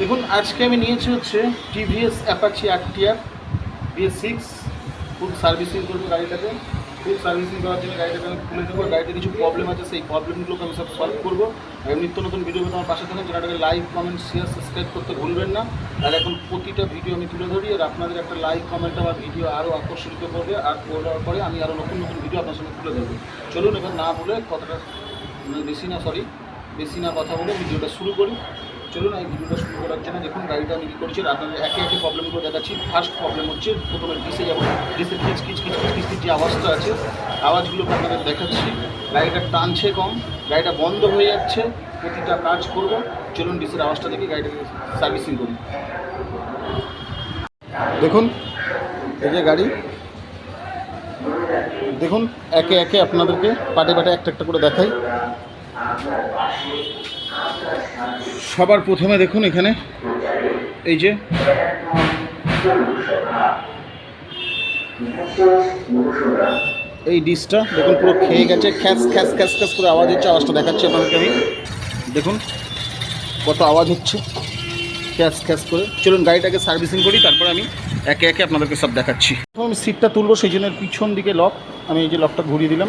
দেখুন, আজকে আমি নিয়েছি হচ্ছে TVS Apache RTR BS six full servicing করব গাড়িটাকে। ফুল সার্ভিসিং করার জন্য গাড়িটাকে আমি খুলে দেবো। গাড়িতে কিছু প্রবলেম আছে, সেই প্রবলেমগুলোকে আমি সব সলভ করব। আর নিত্য নতুন ভিডিও পেতে আমার পাশে থাকেন যেটাকে লাইক কমেন্ট শেয়ার সাবস্ক্রাইব করতে ভুলবেন না। আর এখন প্রতিটা ভিডিও আমি তুলে ধরি, আর আপনাদের একটা লাইক কমেন্ট আমার ভিডিও আরও আকর্ষিত করবে। আর করার পরে আমি আরও নতুন নতুন ভিডিও আপনার সঙ্গে তুলে ধরবো। চলুন, এবার না বলে কথাটা মানে বেশি না সরি বেশি না কথা বলে ভিডিওটা শুরু করি। চলুন, এই ভিডিওটা শুরু করার জন্য দেখুন, গাড়িটা আমি কী করছি আপনাদের একে একে প্রবলেমগুলো দেখাচ্ছি। ফার্স্ট প্রবলেম হচ্ছে, প্রথমে ডিসে যাব। ডিসে কিচ কিচ কিচ কিচ কিচ যে আওয়াজটা আছে, আওয়াজগুলোকে আপনাদের দেখাচ্ছি। গাড়িটা টানছে কম, গাড়িটা বন্ধ হয়ে যাচ্ছে, প্রতিটা কাজ করব। চলুন ডিসের আওয়াজটা দেখে গাড়িটাকে সার্ভিসিং করি। দেখুন, এই যে গাড়ি। দেখুন, একে একে আপনাদেরকে পাটে পাটে একটা একটা করে দেখাই। সবার প্রথমে দেখুন এখানে। এই যে। এই ডিসটা দেখুন পুরো খেয়ে গেছে। খ্যাস খ্যাস খ্যাস খ্যাস করে আওয়াজ হচ্ছে, আওয়াজটা দেখাচ্ছি আপনাদেরকে আমি। দেখুন কত আওয়াজ হচ্ছে। ক্যাশ ক্যাশ করে। চলুন গাড়িটাকে সার্ভিসিং করি, তারপরে আমি একে একে আপনাদেরকে সব দেখাচ্ছি। প্রথম আমি সিটটা তুলবো, সেই জন্য পিছন দিকে লক আমি এই যে লকটা ঘুরিয়ে দিলাম।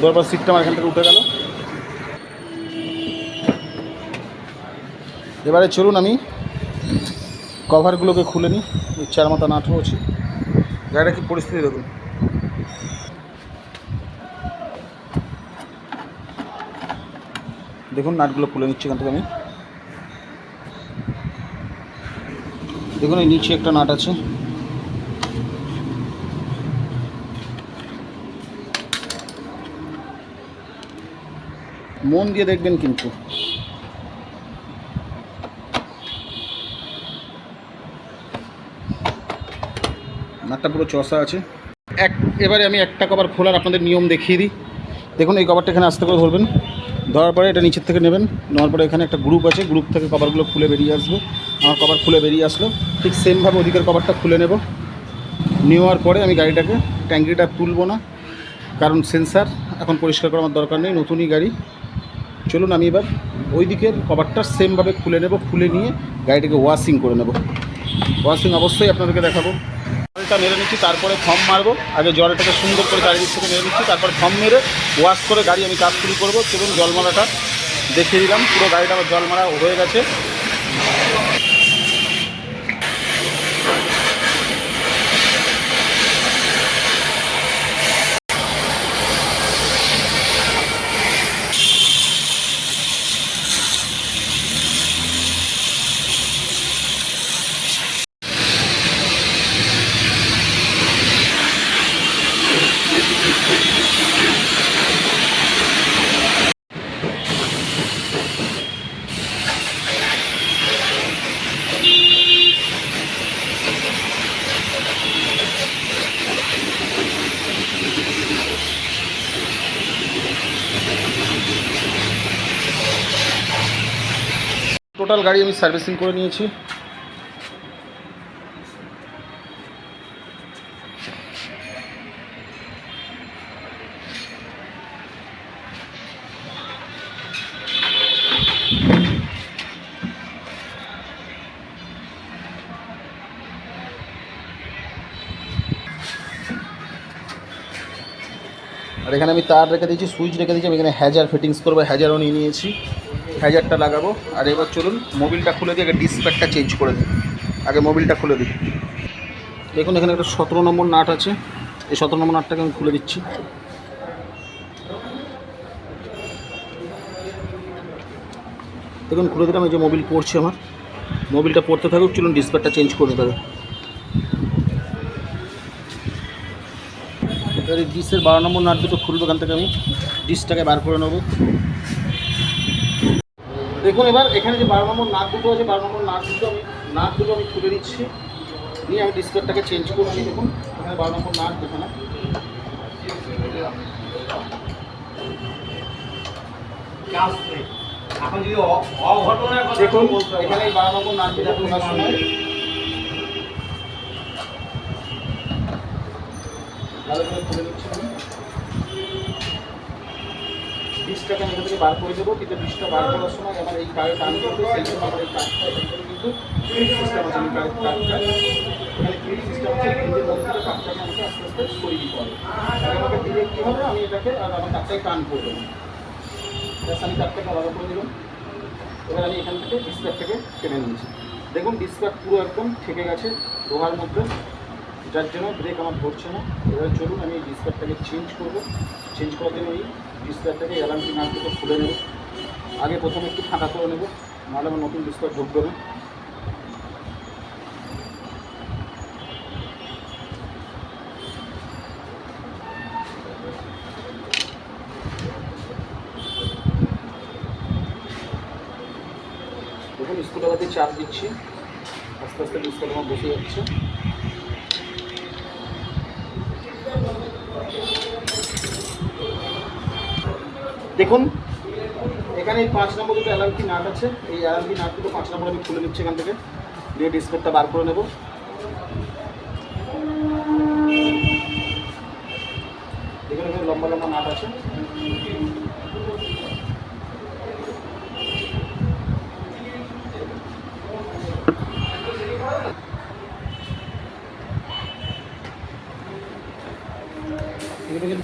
তারপর সিটটা আমার এখান থেকে উঠে গেল। এবারে চলুন আমি কভারগুলোকে খুলে নিই। ওই চার মাথা নাটও আছে গাড়িটা কি পরিস্থিতি দেখুন। দেখুন, নাটগুলো খুলে নিচ্ছি এখান থেকে আমি। দেখুন, এই নিচে একটা নাট আছে। মন দিয়ে দেখবেন কিন্তু। নাটটা পুরো চষা আছে। এক, এবারে আমি একটা কভার খোলার আপনাদের নিয়ম দেখিয়ে দিই। দেখুন, এই কভারটা এখানে আস্তে করে ধরবেন। ধরার পরে এটা নিচের থেকে নেবেন। নেওয়ার পরে এখানে একটা গ্রুপ আছে, গ্রুপ থেকে কভারগুলো খুলে বেরিয়ে আসবে। আমার কভার খুলে বেরিয়ে আসলো। ঠিক সেমভাবে ওদিকের কভারটা খুলে নেব। নেওয়ার পরে আমি গাড়িটাকে, ট্যাঙ্কিটা তুলবো না। কারণ সেন্সার এখন পরিষ্কার করার আমার দরকার নেই, নতুনই গাড়ি। চলুন আমি এবার ওই দিকের কভারটা সেমভাবে খুলে নেব, খুলে নিয়ে গাড়িটাকে ওয়াশিং করে নেব। ওয়াশিং অবশ্যই আপনাদেরকে দেখাবো। জলটা মেরে নিচ্ছি, তারপরে ফর্ম মারবো। আগে জলটাকে সুন্দর করে চারিদিক থেকে মেরে নিচ্ছি, তারপর ফর্ম মেরে ওয়াশ করে গাড়ি আমি কাজ শুরু করব। চলুন জল মারাটা দেখিয়ে দিলাম, পুরো গাড়িটা আমার জল মারা হয়ে গেছে। টোটাল গাড়ি আমি সার্ভিসিং করে নিয়েছি। আর এখানে আমি তার রেখে দিয়েছি, সুইচ রেখে দিয়েছি, আমি এখানে হ্যাজার ফিটিংস করব হ্যাজারও নিয়ে নিয়েছি। হ্যাজারটা লাগাবো। আর এবার চলুন, মোবিলটা খুলে দিয়ে আগে ডিসপ্যাকটা চেঞ্জ করে দিই। আগে মোবিলটা খুলে দিই। দেখুন, এখানে একটা সতেরো নম্বর নাট আছে। এই সতেরো নম্বর নাটটাকে আমি খুলে দিচ্ছি। দেখুন, খুলে দিলাম, এই যে মোবিল পড়ছে আমার। মোবিলটা পড়তে থাকুক, চলুন ডিসপ্যাকটা চেঞ্জ করে দেবে এবার ডিসের বারো নম্বর নাট দুটো খুলবো এখান থেকে আমি। ডিসটাকে বার করে নেব। দেখুন, এবার এখানে যে বারো নম্বর নাট দুটো আছে, বারো নম্বর নাট দুটো আমি নাট দুটো আমি খুলে দিচ্ছি। নিয়ে আমি ডিসপ্লেটাকে চেঞ্জ করছি, দেখুন, এখানে বারো নম্বর নাট এখানে দেখুন, এখানে বারো নম্বর নাট দুটো খোলার সময় খুলে নিচ্ছি ডিসটাকে আমি থেকে বার করে দেবো, কিন্তু ডিসটা বার করার সময় আমার এই কারে টান করবে সেই জন্য আমার এই কিন্তু আমাকে আস্তে আস্তে দিতে হবে। আমাকে কী হবে? আমি এটাকে আর আমার করে দেবো। আমি করে দিলাম। এবার আমি এখান থেকে টেনে নিয়েছি দেখুন ডিসপ্যাক পুরো একদম ঠেকে গেছে লোহার মধ্যে। যার জন্য ব্রেক আমার ধরছে না। এবার চলুন, আমি এই চেঞ্জ করব। চেঞ্জ করার জন্য এই ডিসপ্যাকটাকে অ্যালার্মটি না থেকে খুলে নেব। আগে প্রথমে একটু ফাঁকা করে নেব, নাহলে আমার নতুন ডিসপ্যাক ঢুকবে না দেখুন স্কুটারবাতে চাপ দিচ্ছি। আস্তে আস্তে ডিসপ্যাক আমার বসে যাচ্ছে। দেখুন, এখানে এই পাঁচ নম্বর দুটো অ্যালার্মটি নাট আছে। এই অ্যালার্মটি নাট দুটো পাঁচ নম্বর আমি খুলে নিচ্ছি এখান থেকে। দিয়ে ডিসপ্লেটা বার করে নেব। এখানে লম্বা লম্বা নাট আছে।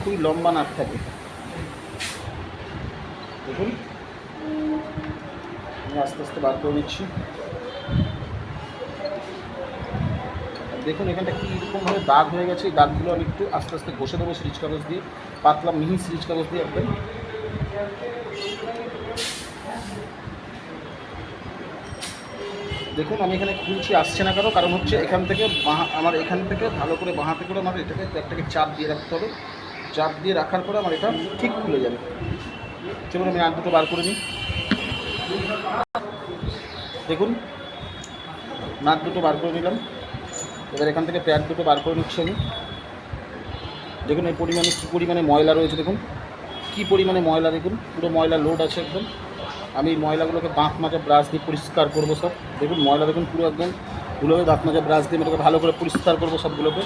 খুবই লম্বা নাট থাকে। দেখুন। আমি আস্তে আস্তে বার করে নিচ্ছি। দেখুন এখানটা কি এরকমভাবে দাগ হয়ে গেছে। এই দাগগুলো আমি একটু আস্তে আস্তে ঘষে দেবো সিরিজ কাগজ দিয়ে। পাতলা মিহি সিরিজ কাগজ দিয়ে একদম। দেখুন, আমি এখানে খুলছি, আসছে না কেন? কারণ হচ্ছে এখান থেকে বাঁ, আমার এখান থেকে ভালো করে বাঁহাতে করে আমার এটাকে, একটাকে চাপ দিয়ে রাখতে হবে। চাপ দিয়ে রাখার পরে আমার এটা ঠিক খুলে যাবে। চলুন আমি আর দুটো বার করে নিই। দেখুন নাট দুটো বার করে নিলাম। এবার এখান থেকে প্যাড দুটো বার করে নিচ্ছি আমি। দেখুন, এই পরিমাণে কী পরিমাণে ময়লা রয়েছে, দেখুন। কী পরিমাণে ময়লা, দেখুন, পুরো ময়লা লোড আছে একদম। আমি ময়লাগুলোকে দাঁত মাজা ব্রাশ দিয়ে পরিষ্কার করব সব। দেখুন, ময়লা দেখুন পুরো একদম গুলোকে দাঁত মাজা ব্রাশ দিয়ে আমি ভালো করে পরিষ্কার করব সবগুলোকে।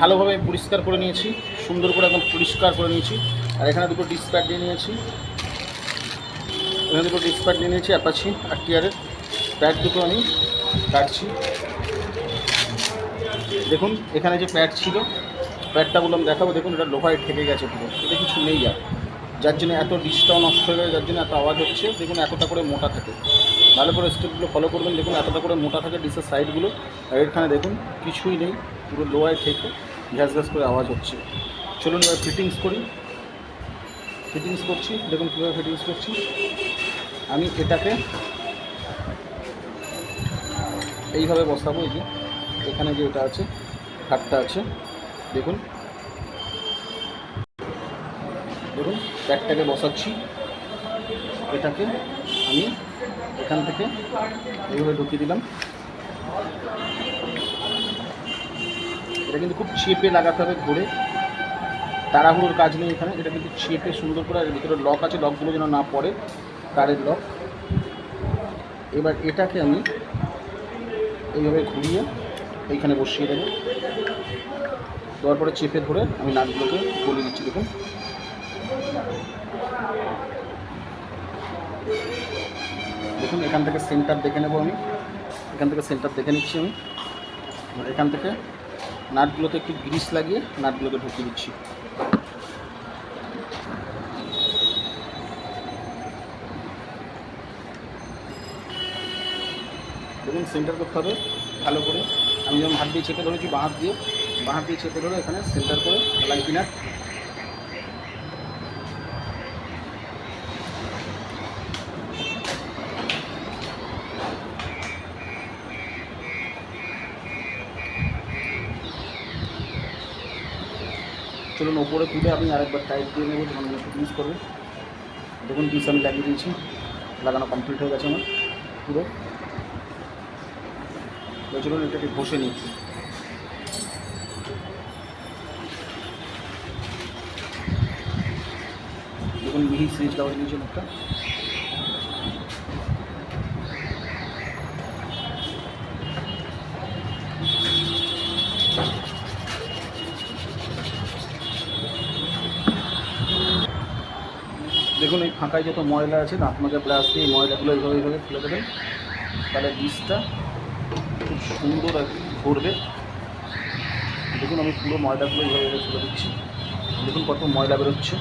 ভালোভাবে পরিষ্কার করে নিয়েছি, সুন্দর করে একদম পরিষ্কার করে নিয়েছি। আর এখানে দুটো ডিসপ্যাড দিয়ে নিয়েছি। এখানে দুটো ডিসপ্যাড দিয়ে নিয়েছি অ্যাপাচি আর টিয়ারের প্যাড দুটো আমি কাটছি। দেখুন, এখানে যে প্যাড ছিল প্যাডটা বললাম দেখাবো। দেখুন, এটা লোহায় ঠেকে গেছে পুরো। এটা কিছু নেই আর। যার জন্য এত ডিসটাও নষ্ট হয়ে গেছে, যার জন্য এত আওয়াজ হচ্ছে। দেখুন, এতটা করে মোটা থাকে। ভালো করে স্টেপগুলো ফলো করবেন। দেখুন, এতটা করে মোটা থাকে ডিসের সাইডগুলো আর এখানে দেখুন, কিছুই নেই। পুরো লোয়ায় থেকে গ্যাস গ্যাস করে আওয়াজ হচ্ছে। চলুন এবার ফিটিংস করি। ফিটিংস করছি, দেখুন কীভাবে ফিটিংস করছি। আমি এটাকে এইভাবে বসাবো, এই যে এখানে যে এটা আছে, খাটটা আছে, দেখুন। দেখুন প্যাকটাকে বসাচ্ছি। এটাকে আমি এখান থেকে এইভাবে ঢুকিয়ে দিলাম। এটা কিন্তু খুব চেপে লাগাতে হবে ঘুরে। তাড়াহুড়োর কাজ নেই এখানে। এটা কিন্তু চেপে সুন্দর করে ভিতরে লক আছে। লকগুলো যেন না পড়ে, তারের লক এবার এটাকে আমি এইভাবে ঘুরিয়ে এইখানে বসিয়ে দেবো। দেওয়ার পরে চেপে ধরে আমি নাটগুলোকে বলে দিচ্ছি, দেখুন। দেখুন, এখান থেকে সেন্টার দেখে নেব আমি। এখান থেকে সেন্টার দেখে নিচ্ছি আমি। এখান থেকে নাটগুলোতে একটু গ্রিস লাগিয়ে নাটগুলোকে ঢুকিয়ে দিচ্ছি। দেখুন সেন্টার করতে হবে ভালো করে। আমি যেমন হাত দিয়ে চেপে ধরেছি, বাঁ হাত দিয়ে, বাঁ হাত দিয়ে চেপে ধরে এখানে সেন্টার করে লাইন চলুন, ওপরে তুলে আমি আরেকবার টাইপ দিয়ে নেব যখন ইউজ করবে। দেখুন পিস আমি লাগিয়ে দিয়েছি। লাগানো কমপ্লিট হয়ে গেছে আমার, পুরো। চলুন, এটাকে ঘষে নিই। দেখুন, মিহি সিরিজ কাগজ নিয়েছেন একটা দেখুন এই ফাঁকায় যত ময়লা আছে মাজা ব্রাশ দিয়ে ময়লাগুলো এইভাবে এইভাবে ফেলে দেবেন। তাহলে বীজটা খুব সুন্দর ভরবে দেখুন আমি পুরো ময়লাগুলো এইভাবে এইভাবে ফেলে দিচ্ছি। দেখুন কত ময়লা বেরোচ্ছে।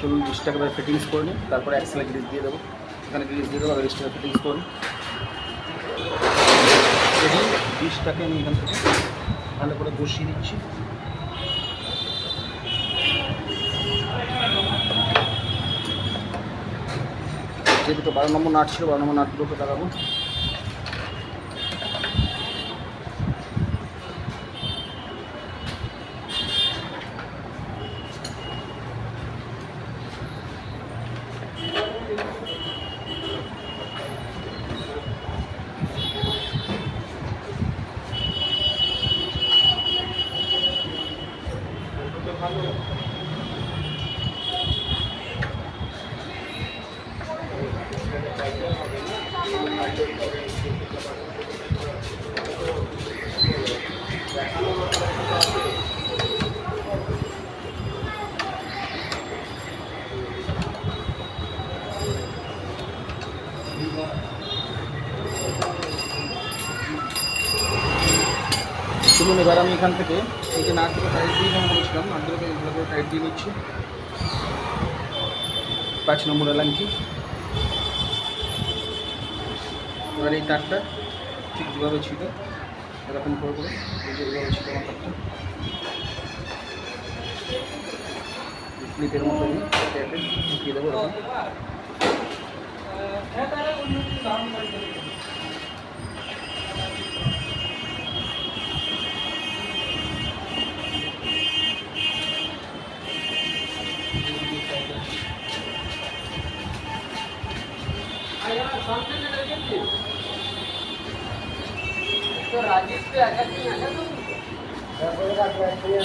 চলুন এবার ফিটিংস করে নিই। তারপরে একসাথে গ্রিস দিয়ে দেবো। এখানে গ্রিস দিয়ে দেবো আর ডিশটাকে ফিটিংস করে নিই। ডিশটাকে আমি এখান থেকে ভালো করে বসিয়ে দিচ্ছি। যে দুটো বারো নম্বর নাট ছিল, বারো নম্বর নাটগুলোকে লাগাবো। 他보 려. চলুন এবার আমি এখান থেকে এই যে নাটগুলো টাইট দিয়ে যেমন বলেছিলাম নাটগুলোকে এইগুলো করে টাইট দিয়ে নিচ্ছি। পাঁচ নম্বর এলাঙ্কি। এবার এই তারটা ঠিক যেভাবে ছিল, এরকম করে করে, এই যে এইভাবে ছিল আমার তারটা। ক্লিপের মতো ঢুকিয়ে দেবো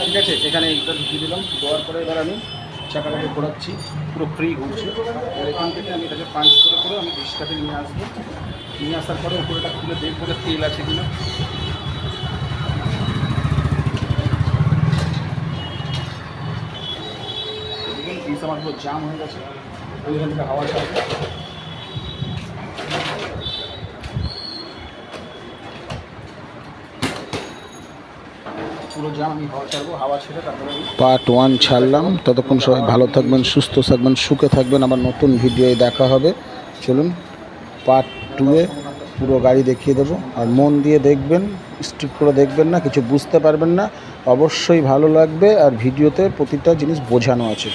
ঠিক আছে, এখানে এইটা ঢুকিয়ে দিলাম। দেওয়ার পরে এবার আমি চাকাটাকে ঘোরাচ্ছি। পুরো ফ্রি ঘুরছে। এবার এখান থেকে আমি এটাকে পাঞ্চ করে করে আমি ডিশটাকে নিয়ে আসব। নিয়ে আসার পরে উপরেটা খুলে দেখব যে তেল আছে কিনা। পিস জাম হয়ে গেছে। এখান থেকে হাওয়া পার্ট ওয়ান ছাড়লাম। ততক্ষণ সবাই ভালো থাকবেন, সুস্থ থাকবেন, সুখে থাকবেন। আবার নতুন ভিডিওয়ে দেখা হবে। চলুন, পার্ট টুয়ে পুরো গাড়ি দেখিয়ে দেবো। আর মন দিয়ে দেখবেন, স্ট্রিপ করে দেখবেন না, কিছু বুঝতে পারবেন না। অবশ্যই ভালো লাগবে। আর ভিডিওতে প্রতিটা জিনিস বোঝানো আছে।